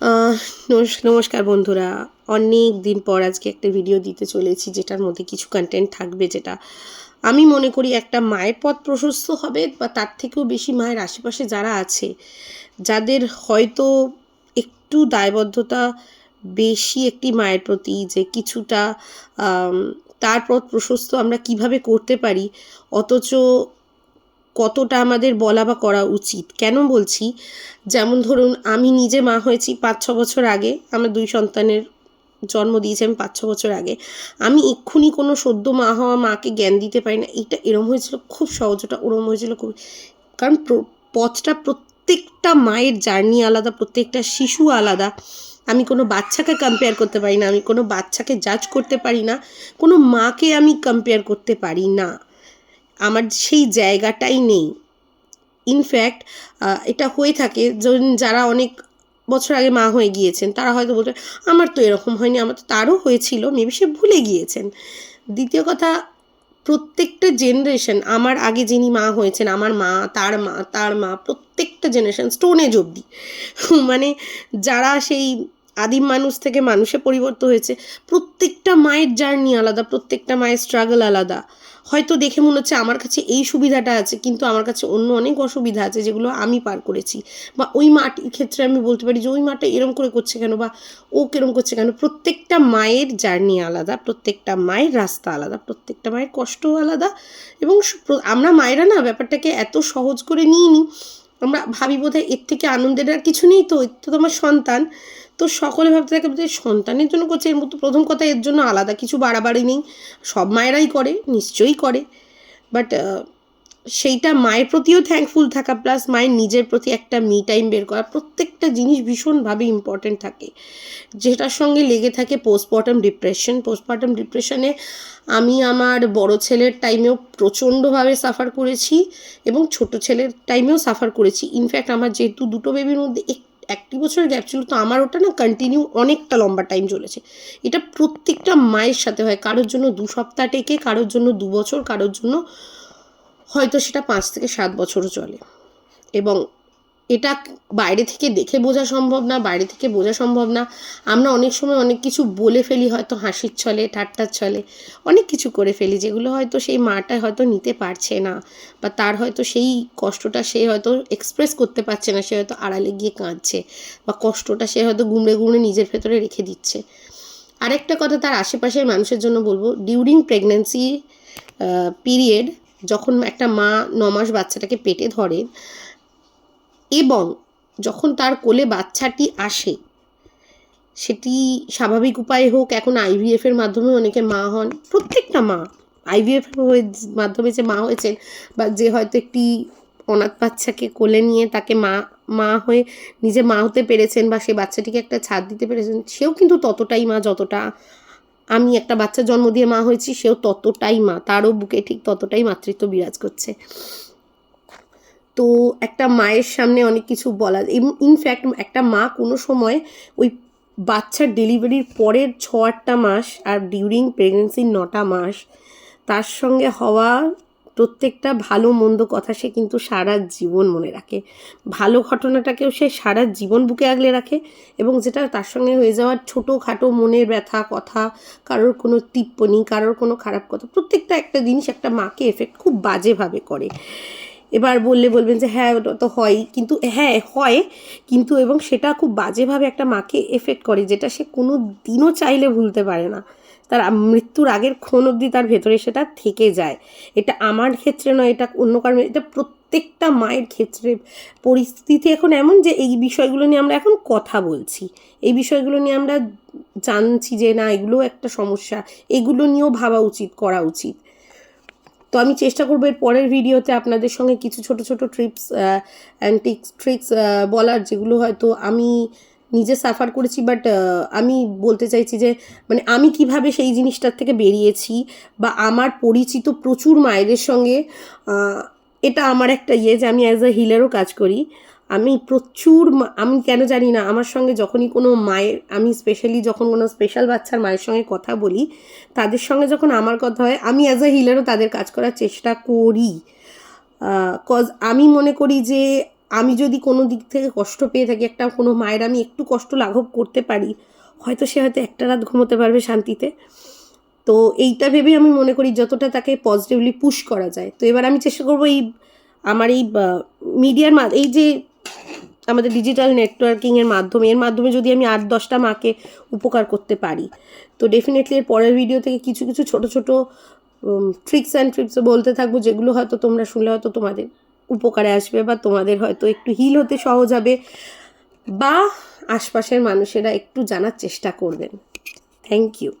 নমস্কার বন্ধুরা। অনেক দিন পর আজকে একটা ভিডিও দিতে চলেছি যেটার মধ্যে কিছু কন্টেন্ট থাকবে যেটা আমি মনে করি একটা মায়ের পথ প্রশস্ত হবে বা তার থেকেও বেশি মায়ের আশেপাশে যারা আছে, যাদের হয়তো একটু দায়বদ্ধতা বেশি একটি মায়ের প্রতি যে কিছুটা তার পথ প্রশস্ত আমরা কীভাবে করতে পারি, অথচ কতটা আমাদের বলা বা করা উচিত। কেন বলছি? যেমন ধরুন, আমি নিজে মা হয়েছি পাঁচ ছ বছর আগে, আমার দুই সন্তানের জন্ম দিয়েছি আমি পাঁচ ছ বছর আগে। আমি এক্ষুনি কোনো সদ্য মা হওয়া মাকে জ্ঞান দিতে পারি না। এটা এরম হয়েছিল, খুব সহজ, ওটা ওরম হয়েছিল, খুব কারণ পথটা প্রত্যেকটা মায়ের জার্নি আলাদা, প্রত্যেকটা শিশু আলাদা। আমি কোনো বাচ্চাকে কম্পেয়ার করতে পারি না, আমি কোনো বাচ্চাকে জাজ করতে পারি না, কোনো মাকে আমি কম্পেয়ার করতে পারি না। আমার সেই জায়গাটাই নেই। ইনফ্যাক্ট এটা হয়ে থাকে যারা অনেক বছর আগে মা হয়ে গিয়েছেন, তারা হয়তো বলতে আমার তো এরকম হয়নি, আমার তো তারও হয়েছিল। মেবি সে ভুলে গিয়েছেন। দ্বিতীয় কথা, প্রত্যেকটা জেনারেশন আমার আগে যিনি মা হয়েছেন, আমার মা, তার মা তার মা, প্রত্যেকটা জেনারেশন স্টোনেজ অবধি মানে যারা সেই আদিম মানুষ থেকে মানুষে পরিবর্তন হয়েছে। প্রত্যেকটা মায়ের জার্নি আলাদা, প্রত্যেকটা মায়ের স্ট্রাগল আলাদা। হয়তো দেখে মনে হচ্ছে আমার কাছে এই সুবিধাটা আছে, কিন্তু আমার কাছে অন্য অনেক অসুবিধা আছে যেগুলো আমি পার করেছি। বা ওই মাটির ক্ষেত্রে আমি বলতে পারি যে ওই মাটা এরম করে করছে কেন বা ও কেরম করছে কেন? প্রত্যেকটা মায়ের জার্নি আলাদা, প্রত্যেকটা মায়ের রাস্তা আলাদা, প্রত্যেকটা মায়ের কষ্টও আলাদা এবং আমরা মায়েরা না ব্যাপারটাকে এত সহজ করে নিই নি আমরা ভাবি বোধহয় এর থেকে আনন্দের আর কিছু নেই তো, এর তো তোমার সন্তান। তো সকলে ভাবতে থাকে, যে সন্তানের জন্য করছে, এর মতো প্রথম কথা এর জন্য আলাদা কিছু বাড়াবাড়ি নেই। সব মায়েরাই করে, নিশ্চয়ই করে। বাট সেইটা মায়ের প্রতিও থ্যাঙ্কফুল থাকা প্লাস মায়ের নিজের প্রতি একটা মি টাইম বের করা, প্রত্যেকটা জিনিস ভীষণভাবে ইম্পর্ট্যান্ট থাকে। যেটার সঙ্গে লেগে থাকে পোস্টমর্টম ডিপ্রেশন পোস্টমর্টম ডিপ্রেশনে আমি আমার বড় ছেলের টাইমেও প্রচণ্ডভাবে সাফার করেছি এবং ছোট ছেলের টাইমেও সাফার করেছি। ইনফ্যাক্ট আমার যেহেতু দুটো বেবির মধ্যে একটি বছরের গ্যাপ ছিল, তো আমার ওটা না কন্টিনিউ অনেকটা লম্বা টাইম চলেছে। এটা প্রত্যেকটা মায়ের সাথে হয়, কারোর জন্য দু সপ্তাহ টেকে, কারোর জন্য দু বছর, কারোর জন্য হয়তো সেটা পাঁচ থেকে সাত বছরও চলে। এবং এটা বাইরে থেকে দেখে বোঝা সম্ভব না, বাইরে থেকে বোঝা সম্ভব না। আমরা অনেক সময় অনেক কিছু বলে ফেলি, হয়তো হাসির ছলে, ঠাট্টার ছলে। অনেক কিছু করে ফেলি, যেগুলো হয়তো সেই মাটা হয়তো নিতে পারছে না বা তার হয়তো সেই কষ্টটা সে হয়তো এক্সপ্রেস করতে পারছে না, সে হয়তো আড়ালে গিয়ে কাঁদছে বা কষ্টটা সে হয়তো গুমড়ে গুমড়ে নিজের ভেতরে রেখে দিচ্ছে। আরেকটা কথা তার আশেপাশের মানুষের জন্য বলব ডিউরিং প্রেগনেন্সি পিরিয়ড যখন একটা মা ন মাস বাচ্চাটাকে পেটে ধরে এবং যখন তার কোলে বাচ্চাটি আসে, সেটি স্বাভাবিক উপায়ে হোক, এখন আইভিএফ এর মাধ্যমে অনেকে মা হন, প্রত্যেকটা মা আইভিএফ এর মাধ্যমে যে মা হয়েছেন বা যে হয়তো একটি অনাথ বাচ্চাকে কোলে নিয়ে তাকে মা মা হয়ে নিজে মা হতে পেরেছেন বা সেই বাচ্চাটিকে একটা ছাদ দিতে পেরেছেন, সেও কিন্তু ততটাই মা যতটা আমি একটা বাচ্চা জন্ম দিয়ে মা হয়েছি, সেও ততটাই মা, তারও বুকে ঠিক ততটাই মাতৃত্ব বিরাজ করছে। তো একটা মায়ের সামনে অনেক কিছু বলা ইনফ্যাক্ট একটা মা কোনো সময় ওই বাচ্চার ডেলিভারির পরের ছ আটটা মাস আর ডিউরিং প্রেগনেন্সির নটা মাস তার সঙ্গে হওয়া প্রত্যেকটা ভালো মন্দ কথা সে কিন্তু সারা জীবন মনে রাখে। ভালো ঘটনাটাকেও সে সারা জীবন বুকে আগলে রাখে এবং যেটা তার সঙ্গে হয়ে যাওয়া ছোটোখাটো মনের ব্যথা কথা, কারোর কোনো টিপ্পনি, কারোর কোনো খারাপ কথা, প্রত্যেকটা একটা জিনিস একটা মাকে এফেক্ট খুব বাজেভাবে করে। এবার বললে বলবেন যে হ্যাঁ ওটা তো হয়। কিন্তু হ্যাঁ হয়। কিন্তু এবং সেটা খুব বাজেভাবে একটা মাকে এফেক্ট করে যেটা সে কোনো দিনও চাইলে ভুলতে পারে না। তার মৃত্যুর আগের ক্ষণ অবধি তার ভেতরে সেটা থেকে যায়। এটা আমার ক্ষেত্রে নয়, এটা অন্য কারণে এটা প্রত্যেকটা মায়ের ক্ষেত্রে। পরিস্থিতি এখন এমন যে এই বিষয়গুলো নিয়ে আমরা এখন কথা বলছি। এই বিষয়গুলো নিয়ে আমরা জানছি যে না, এগুলো একটা সমস্যা। এগুলো নিয়েও ভাবা উচিত, করা উচিত। তো আমি চেষ্টা করব এর পরের ভিডিওতে আপনাদের সঙ্গে কিছু ছোট ছোট ট্রিপস অ্যান্ড টিক্স ট্রিক্স বলার, যেগুলো হয়তো আমি নিজে সাফার করেছি বাট আমি বলতে চাইছি যে মানে আমি কীভাবে সেই জিনিসটার থেকে বেরিয়েছি বা আমার পরিচিত প্রচুর মায়েদের সঙ্গে এটা আমার একটা ইয়ে যে আমি অ্যাজ আ হিলারও কাজ করি। আমি প্রচুর আমি কেন জানি না, আমার সঙ্গে যখনই কোনো মায়ের, আমি স্পেশালি যখন কোনো স্পেশাল বাচ্চার মায়ের সঙ্গে কথা বলি, তাদের সঙ্গে যখন আমার কথা হয়, আমি অ্যাজ আ হিলারও তাদের কাজ করার চেষ্টা করি। কজ আমি মনে করি যে, আমি যদি কোনো দিক থেকে কষ্ট পেয়ে থাকি, একটা কোনো মায়ের আমি একটু কষ্ট লাঘব করতে পারি, হয়তো সে হয়তো একটা রাত ঘুমোতে পারবে শান্তিতে। তো এইটা ভেবে আমি মনে করি যতটা তাকে পজিটিভলি পুশ করা যায়। তো এবার আমি চেষ্টা করব এই, আমার এই মিডিয়ার মা, এই যে আমাদের ডিজিটাল নেটওয়ার্কিংয়ের মাধ্যমে, এর মাধ্যমে যদি আমি আট দশটা মাকে উপকার করতে পারি। তো ডেফিনেটলি এর পরের ভিডিও থেকে কিছু কিছু ছোট ছোট ট্রিক্স অ্যান্ড ট্রিপস বলতে থাকব, যেগুলো হয়তো তোমরা শুনলে হয়তো তোমাদের উপকারে আসবে বা তোমাদের হয়তো একটু হিল হতে সহজ হবে বা আশপাশের মানুষেরা একটু জানার চেষ্টা করবেন। Thank you